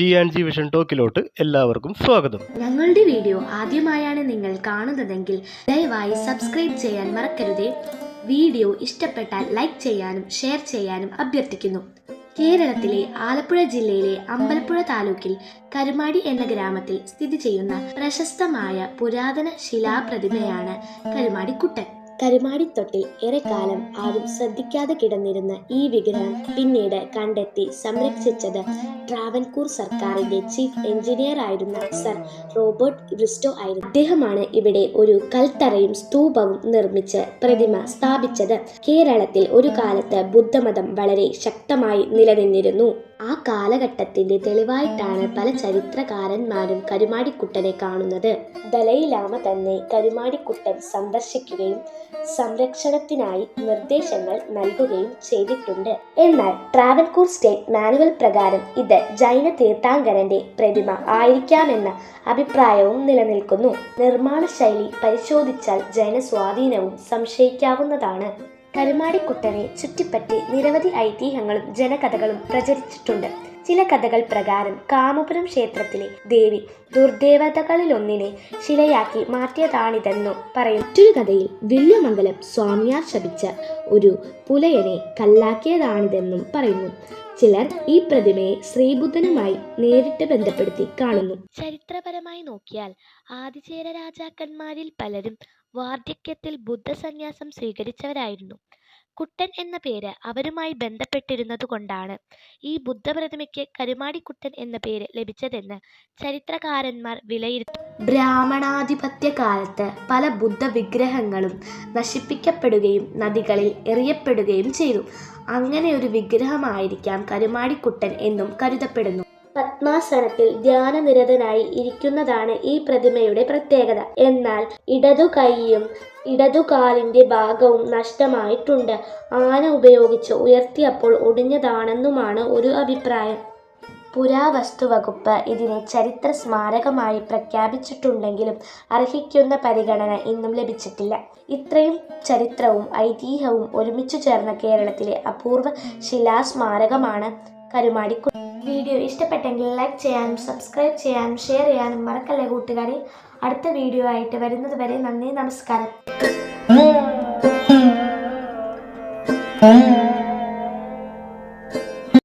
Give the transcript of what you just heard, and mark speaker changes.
Speaker 1: G and G vision ടോക്കിലോട്ട് എല്ലാവർക്കും സ്വാഗതം.
Speaker 2: ഞങ്ങളുടെ വീഡിയോ ആദ്യമായാണ് നിങ്ങൾ കാണുന്നതെങ്കിൽ ദയവായി സബ്സ്ക്രൈബ് ചെയ്യാൻ മറക്കരുതേ. വീഡിയോ ഇഷ്ടപ്പെട്ടാൽ ലൈക്ക് ചെയ്യാനും ഷെയർ ചെയ്യാനും അഭ്യർത്ഥിക്കുന്നു. കേരളത്തിലെ ആലപ്പുഴ ജില്ലയിലെ അമ്പലപ്പുഴ താലൂക്കിൽ കരുമാടി എന്ന ഗ്രാമത്തിൽ സ്ഥിതി ചെയ്യുന്ന പ്രശസ്തമായ പുരാതന ശിലാപ്രതിമയാണ് കരുമാടിക്കുട്ടൻ കരുമാടിത്തൊട്ടിൽ ഏറെക്കാലം ആരും ശ്രദ്ധിക്കാതെ കിടന്നിരുന്ന ഈ വിഗ്രഹം പിന്നീട് കണ്ടെത്തി സംരക്ഷിച്ചത് ട്രാവൻകൂർ സർക്കാരിന്റെ ചീഫ് എഞ്ചിനീയർ ആയിരുന്ന സർ റോബർട്ട് ബ്രിസ്റ്റോ ആയിരുന്നു. അദ്ദേഹമാണ് ഇവിടെ ഒരു കൽത്തറയും സ്തൂപവും നിർമ്മിച്ച് പ്രതിമ സ്ഥാപിച്ചത്. കേരളത്തിൽ ഒരു കാലത്ത് ബുദ്ധമതം വളരെ ശക്തമായി നിലനിന്നിരുന്നു. ആ കാലഘട്ടത്തിന്റെ തെളിവായിട്ടാണ് പല ചരിത്രകാരന്മാരും കരുമാടിക്കുട്ടനെ കാണുന്നത്. ദലൈലാമ തന്നെ കരുമാടിക്കുട്ടൻ സന്ദർശിക്കുകയും സംരക്ഷണത്തിനായി നിർദ്ദേശങ്ങൾ നൽകുകയും ചെയ്തിട്ടുണ്ട്. എന്നാൽ ട്രാവൻകൂർ സ്റ്റേറ്റ് മാനുവൽ പ്രകാരം ഇത് ജൈന തീർത്ഥാങ്കരന്റെ പ്രതിമ ആയിരിക്കാമെന്ന അഭിപ്രായവും നിലനിൽക്കുന്നു. നിർമ്മാണ ശൈലി പരിശോധിച്ചാൽ ജൈന സ്വാധീനവും സംശയിക്കാവുന്നതാണ്. കരുമാടിക്കുട്ടനെ ചുറ്റിപ്പറ്റി നിരവധി ഐതിഹ്യങ്ങളും ജനകഥകളും പ്രചരിച്ചിട്ടുണ്ട്. ചില കഥകൾ പ്രകാരം കാമപുരം ക്ഷേത്രത്തിലെ ദേവി ദുർദേവതകളിലൊന്നിനെ ശിലയാക്കി മാറ്റിയതാണിതെന്നു പറയും. മറ്റൊരു കഥയിൽ വില്യമംഗലം സ്വാമിയാർ ശപിച്ച ഒരു പുലയനെ കല്ലാക്കിയതാണിതെന്നും പറയുന്നു. ചിലർ ഈ പ്രതിമയെ ശ്രീബുദ്ധനുമായി നേരിട്ട് ബന്ധപ്പെടുത്തി കാണുന്നു. ചരിത്രപരമായി നോക്കിയാൽ ആദിചേര രാജാക്കന്മാരിൽ പലരും വാർദ്ധക്യത്തിൽ ബുദ്ധസന്യാസം സ്വീകരിച്ചവരായിരുന്നു. കുട്ടൻ എന്ന പേര് അവരുമായി ബന്ധപ്പെട്ടിരുന്നതുകൊണ്ടാണ് ഈ ബുദ്ധപ്രതിമയ്ക്ക് കരുമാടിക്കുട്ടൻ എന്ന പേര് ലഭിച്ചതെന്ന് ചരിത്രകാരന്മാർ വിലയിരുത്തുന്നു ബ്രാഹ്മണാധിപത്യ കാലത്ത് പല ബുദ്ധ വിഗ്രഹങ്ങളും നശിപ്പിക്കപ്പെടുകയും നദികളിൽ എറിയപ്പെടുകയും ചെയ്തു. അങ്ങനെ ഒരു വിഗ്രഹമായിരിക്കാം കരുമാടിക്കുട്ടൻ എന്നും കരുതപ്പെടുന്നു. പത്മാസനത്തിൽ ധ്യാനനിരതനായി ഇരിക്കുന്നതാണ് ഈ പ്രതിമയുടെ പ്രത്യേകത. എന്നാൽ ഇടതു കൈയും ഇടതുകാലിന്റെ ഭാഗവും നഷ്ടമായിട്ടുണ്ട്. ആന ഉപയോഗിച്ച് ഉയർത്തിയപ്പോൾ ഒടിഞ്ഞതാണെന്നുമാണ് ഒരു അഭിപ്രായം. പുരാവസ്തു വകുപ്പ് ഇതിനെ ചരിത്ര സ്മാരകമായി പ്രഖ്യാപിച്ചിട്ടുണ്ടെങ്കിലും അർഹിക്കുന്ന പരിഗണന ഇന്നും ലഭിച്ചിട്ടില്ല. ഇത്രയും ചരിത്രവും ഐതിഹ്യവും ഒരുമിച്ചു ചേർന്ന കേരളത്തിലെ അപൂർവ ശിലാസ്മാരകമാണ് കരുമാടിക്കു വീഡിയോ ഇഷ്ടപ്പെട്ടെങ്കിൽ ലൈക്ക് ചെയ്യാനും സബ്സ്ക്രൈബ് ചെയ്യാനും ഷെയർ ചെയ്യാനും മറക്കല്ലേ കൂട്ടുകാരെ? അടുത്ത വീഡിയോ ആയിട്ട് വരുന്നത് വരെ നന്ദി നമസ്കാരം.